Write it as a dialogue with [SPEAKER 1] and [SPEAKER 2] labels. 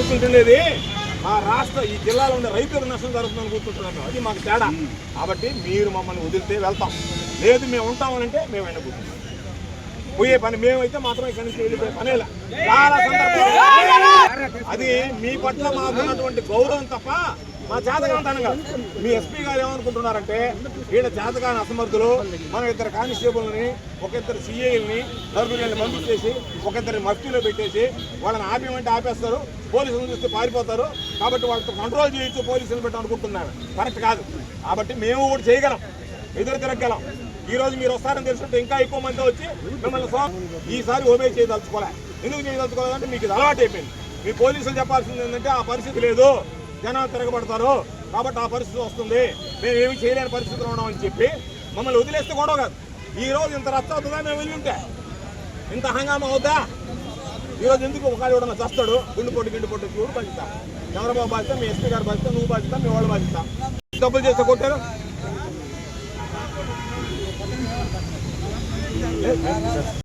[SPEAKER 1] కూర్చుంటుండేది మా రాష్ట్ర ఈ జిల్లాలో ఉండే రైతులకు నష్టం జరుగుతుందని కూర్చుంటున్నాను అది మాకు తేడా. కాబట్టి మీరు మమ్మల్ని వదిలితే వెళ్తాం. లేదు మేము ఉంటామనంటే మేము కూర్చుంటాం పోయే పని మేమైతే మాత్రం ఇక్కడి నుంచి వెళ్ళిపోయే పనేలా చాలా సందర్భాలు. అది మీ పట్ల మాకున్నటువంటి గౌరవం తప్ప మా జాతకాంతనంగా మీ ఎస్పీ గారు ఏమనుకుంటున్నారంటే వీళ్ళ జాతకాన్ని అసమర్థులు మనం ఇద్దరు కానిస్టేబుల్ని ఒక ఇద్దరు సిఐల్ని నలుగురిని పంపించేసి ఒక ఇద్దరిని మఫ్టీలో పెట్టేసి వాళ్ళని ఆపేమంటే ఆపేస్తారు పోలీసులు చూస్తే పారిపోతారు కాబట్టి వాళ్ళతో కంట్రోల్ చేయొచ్చు పోలీసులు పెట్టి అనుకుంటున్నారు. కరెక్ట్ కాదు. కాబట్టి మేము కూడా చేయగలం. ఎదురు తిరగలం ఈ రోజు మీరు వస్తారని తెలుసుకుంటే ఇంకా ఎక్కువ మంది వచ్చి మిమ్మల్ని ఈసారి ఓబే చేయదలుచుకోలే. ఎందుకు చేయదలుచుకోలేదంటే మీకు ఇది అలవాటు అయిపోయింది మీ పోలీసులు చెప్పాల్సింది ఏంటంటే ఆ పరిస్థితి లేదు. జనాలు తిరగబడతారు కాబట్టి ఆ పరిస్థితి వస్తుంది. మేము ఏమి చేయలేని పరిస్థితిలో ఉన్నామని చెప్పి మమ్మల్ని వదిలేస్తే గొడవ కాదు. ఈ రోజు ఇంత రచ్చ అవుతుందా? మేము వెళ్ళి ఉంటే. ఇంత హంగామా అవుతా ఈ రోజు ఎందుకు ఒక ఎవడన్నా చస్తాడు? గుండు పొట్టు గిండు పొట్టు చూడు బాధ్యత చంద్రబాబు బాధ్యత మీ ఎస్పీ గారు బాధ్యత నువ్వు బాధ్యత మీ వాళ్ళు బాధ్యత డబ్బులు చేస్తే కొట్టారు?